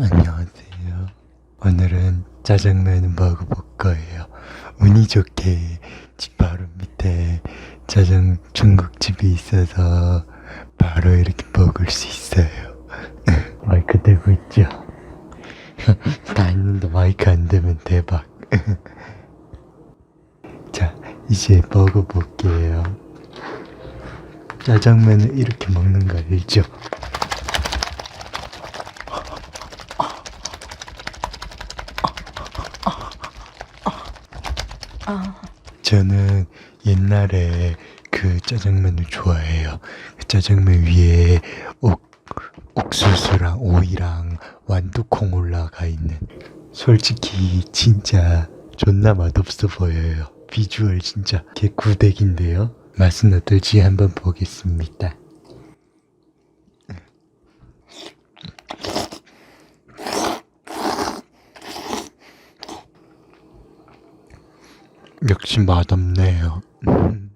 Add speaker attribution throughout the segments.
Speaker 1: 안녕하세요. 오늘은 짜장면을 먹어볼 거예요. 운이 좋게 집 바로 밑에 짜장 중국집이 있어서 바로 이렇게 먹을 수 있어요. 마이크 대고 있죠? 다 있는데 마이크 안 되면 대박. 자, 이제 먹어볼게요. 짜장면을 이렇게 먹는 거 알죠? 저는 옛날에 그 짜장면을 좋아해요. 그 짜장면 위에 옥, 옥수수랑 오이랑 완두콩 올라가 있는. 솔직히 진짜 존나 맛없어 보여요. 비주얼 진짜 개구대기인데요. 맛은 어떨지 한번 보겠습니다. 역시 맛없네요. 음,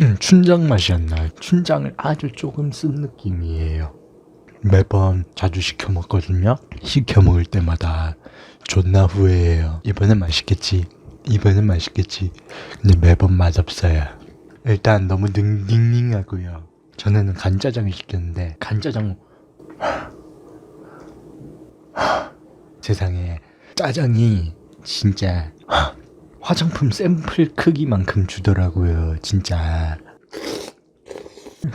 Speaker 1: 음, 춘장 맛이 안 나요. 춘장을 아주 조금 쓴 느낌이에요. 매번 자주 시켜 먹거든요. 시켜 먹을 때마다 존나 후회해요. 이번엔 맛있겠지. 이번엔 맛있겠지. 근데 매번 맛없어요. 일단 너무 능, 닝닝하고요. 전에는 간짜장을 시켰는데 간짜장 세상에 짜장이 진짜 화장품 샘플 크기만큼 주더라고요. 진짜.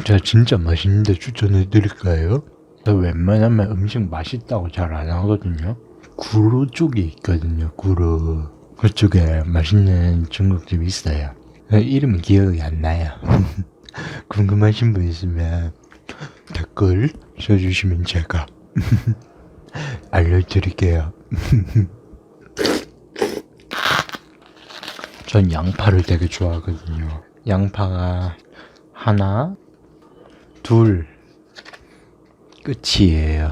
Speaker 1: 저 진짜 맛있는데 추천해 드릴까요? 저 웬만하면 음식 맛있다고 잘 안 하거든요. 구로 쪽에 있거든요. 구로. 그쪽에 맛있는 중국집이 있어요. 이름은 기억이 안 나요. 궁금하신 분 있으면 댓글 써주시면 제가 알려드릴게요. 전 양파를 되게 좋아하거든요. 양파가 하나, 둘, 끝이에요.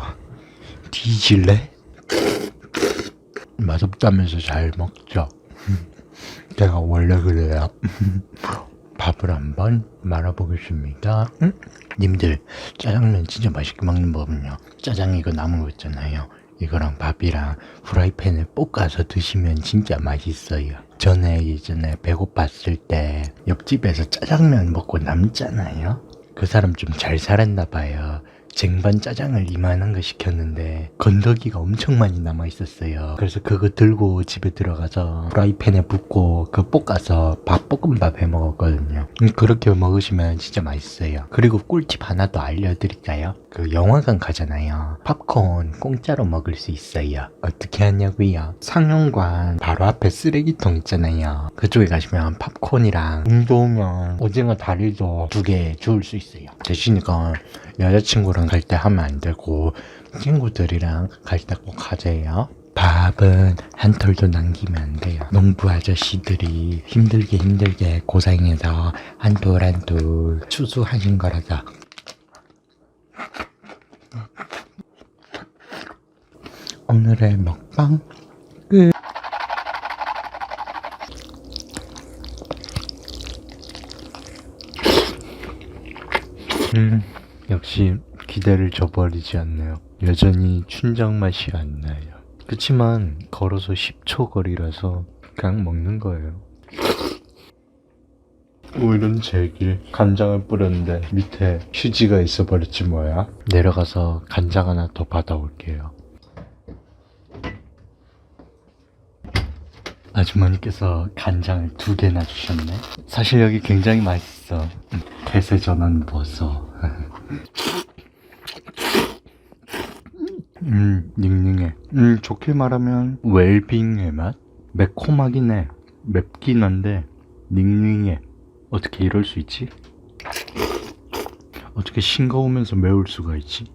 Speaker 1: 뒤질래? 맛없다면서 잘 먹죠. 제가 원래 그래요. 밥을 한번 말아보겠습니다. 응? 님들 짜장면 진짜 맛있게 먹는 법은요. 짜장 이거 남은 거 있잖아요. 이거랑 밥이랑 후라이팬에 볶아서 드시면 진짜 맛있어요. 전에 예전에 배고팠을 때 옆집에서 짜장면 먹고 남잖아요. 그 사람 좀 잘 살았나 봐요. 쟁반 짜장을 이만한 거 시켰는데 건더기가 엄청 많이 남아 있었어요. 그래서 그거 들고 집에 들어가서 프라이팬에 붓고 그 볶아서 밥 볶음밥 해 먹었거든요. 음, 그렇게 먹으시면 진짜 맛있어요. 그리고 꿀팁 하나 더 알려드릴까요? 그 영화관 가잖아요. 팝콘 공짜로 먹을 수 있어요. 어떻게 하냐고요? 상영관 바로 앞에 쓰레기통 있잖아요. 그쪽에 가시면 팝콘이랑 운동면 오징어 다리도 두 개 주울 수 있어요. 대신 이건 여자친구랑 갈 때 하면 안 되고 친구들이랑 갈 때 꼭 하재요. 밥은 한 톨도 남기면 안 돼요. 농부 아저씨들이 힘들게 힘들게 고생해서 한돌한돌 추수하신 거라서 오늘의 먹방 끝. 음, 역시 기대를 저버리지 않네요. 여전히 춘장 맛이 안 나요. 그치만 걸어서 10초 거리라서 그냥 먹는 거예요. 오일은 제길 간장을 뿌렸는데 밑에 휴지가 있어 버렸지 뭐야. 내려가서 간장 하나 더 받아올게요. 아주머니께서 간장을 두 개나 주셨네. 사실 여기 굉장히 맛있어. 음, 대세 전원 버섯. 음, 닝닝해. 음, 좋게 말하면 웰빙의 맛? 매콤하긴 해. 맵긴 한데 닝닝해. 어떻게 이럴 수 있지? 어떻게 싱거우면서 매울 수가 있지?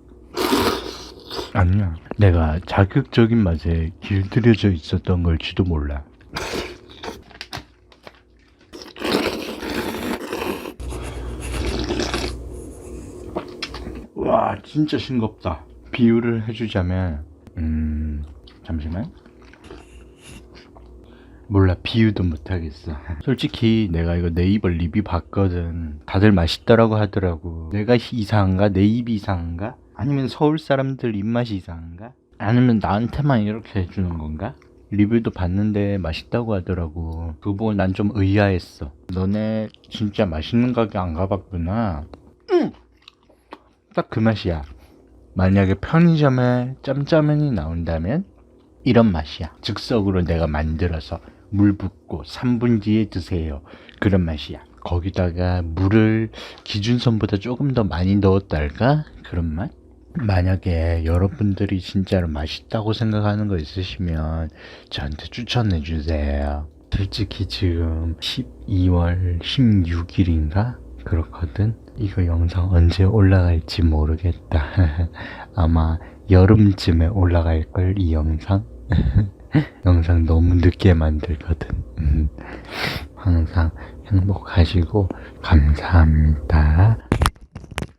Speaker 1: 아니야. 내가 자극적인 맛에 길들여져 있었던 걸지도 몰라. 와 진짜 싱겁다 비유를 해주자면 음 잠시만 몰라 비유도 못하겠어 솔직히 내가 이거 네이버 리뷰 봤거든 다들 맛있더라고 하더라고 내가 이상한가? 내 입이 이상한가? 아니면 서울 사람들 입맛이 이상한가? 아니면 나한테만 이렇게 해주는 건가? 리뷰도 봤는데 맛있다고 하더라고. 그거 보고 난 좀 의아했어. 너네 진짜 맛있는 가게 안 가봤구나. 응! 딱 그 맛이야. 만약에 편의점에 짬짜면이 나온다면 이런 맛이야. 즉석으로 내가 만들어서 물 붓고 3분 뒤에 드세요. 그런 맛이야. 거기다가 물을 기준선보다 조금 더 많이 넣었달까? 그런 맛? 만약에 여러분들이 진짜로 맛있다고 생각하는 거 있으시면 저한테 추천해 주세요. 솔직히 지금 12월 16일인가? 그렇거든. 이거 영상 언제 올라갈지 모르겠다. 아마 여름쯤에 올라갈걸, 이 영상? 영상 너무 늦게 만들거든. 음. 항상 행복하시고 감사합니다.